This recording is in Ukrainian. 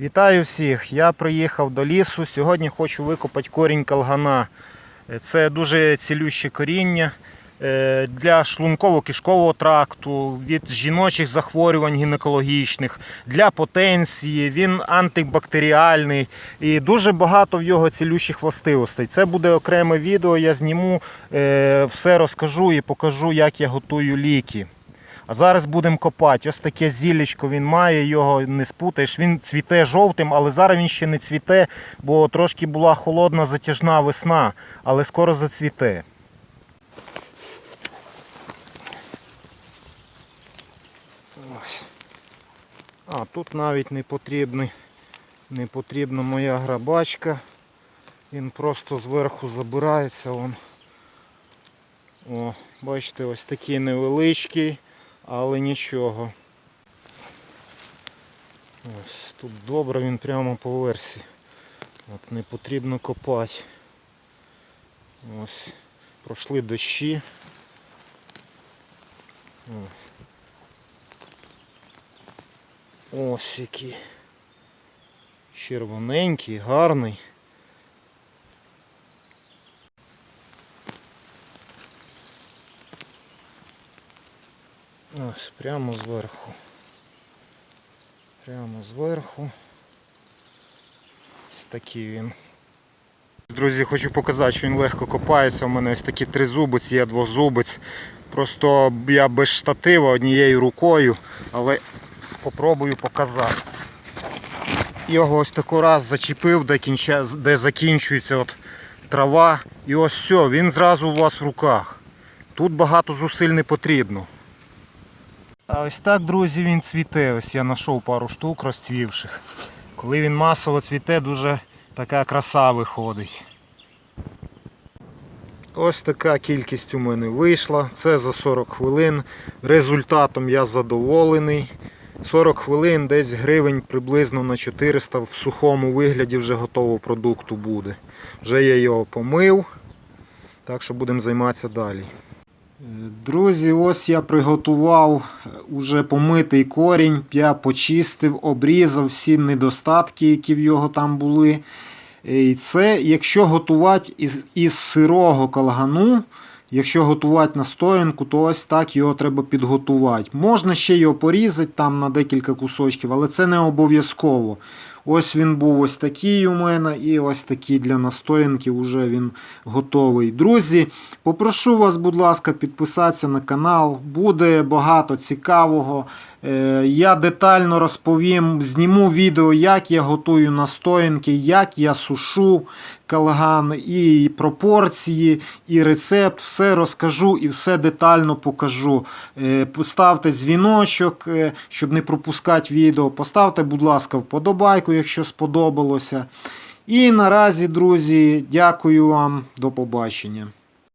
Вітаю всіх! Я приїхав до лісу. Сьогодні хочу викопати корінь калгана. Е, Це дуже цілюще коріння е, для шлунково-кишкового тракту, від жіночих захворювань гінекологічних, для потенції. Він антибактеріальний і дуже багато в його цілющих властивостей. Це буде окреме відео. Я зніму, е, все розкажу і покажу, як я готую ліки. А зараз будемо копати. Ось таке зіллячко він має, його не спутаєш. Він цвіте жовтим, але зараз він ще не цвіте, бо трошки була холодна затяжна весна, але скоро зацвіте. А, тут навіть не потрібний, не потрібна моя грабачка. Він просто зверху забирається. Вон. О, бачите, ось такий невеличкий але нічого. Ось тут добре він прямо по версі. От не потрібно копати. Ось. Пройшли дощі. Ось. Ось який. Червоненький, гарний. Ось прямо зверху. Прямо зверху. Ось такий він. Друзі, хочу показати, що він легко копається. У мене ось такі тризубець, є двозубець. Просто я без штатива однією рукою, але попробую показати. Його ось таку раз зачепив, де, кінча... де закінчується от трава. І ось все, він зразу у вас в руках. Тут багато зусиль не потрібно. А ось так, друзі, він цвіте. Ось я знайшов пару штук розцвівших. Коли він масово цвіте, дуже така краса виходить. Ось така кількість у мене вийшла. Це за 40 хвилин. Результатом я задоволений. 40 хвилин, десь гривень приблизно на 400 в сухому вигляді вже готового продукту буде. Вже я його помив. Так що будемо займатися далі. Друзі, ось я приготував уже помитий корінь, я почистив, обрізав всі недостатки, які в його там були. І це, якщо готувати із, із сирого калгану, якщо готувати настоянку, то ось так його треба підготувати. Можна ще його порізати там на декілька кусочків, але це не обов'язково. Ось він був ось такий у мене, і ось такий для настоянки вже він готовий. Друзі, попрошу вас, будь ласка, підписатися на канал. Буде багато цікавого. Е, Я детально розповім, зніму відео, як я готую настоянки, як я сушу калган, і пропорції, і рецепт. Все розкажу і все детально покажу. Е, Поставте дзвіночок, е, щоб не пропускати відео. Поставте, будь ласка, вподобайку, якщо сподобалося. І наразі, друзі, дякую вам. До побачення.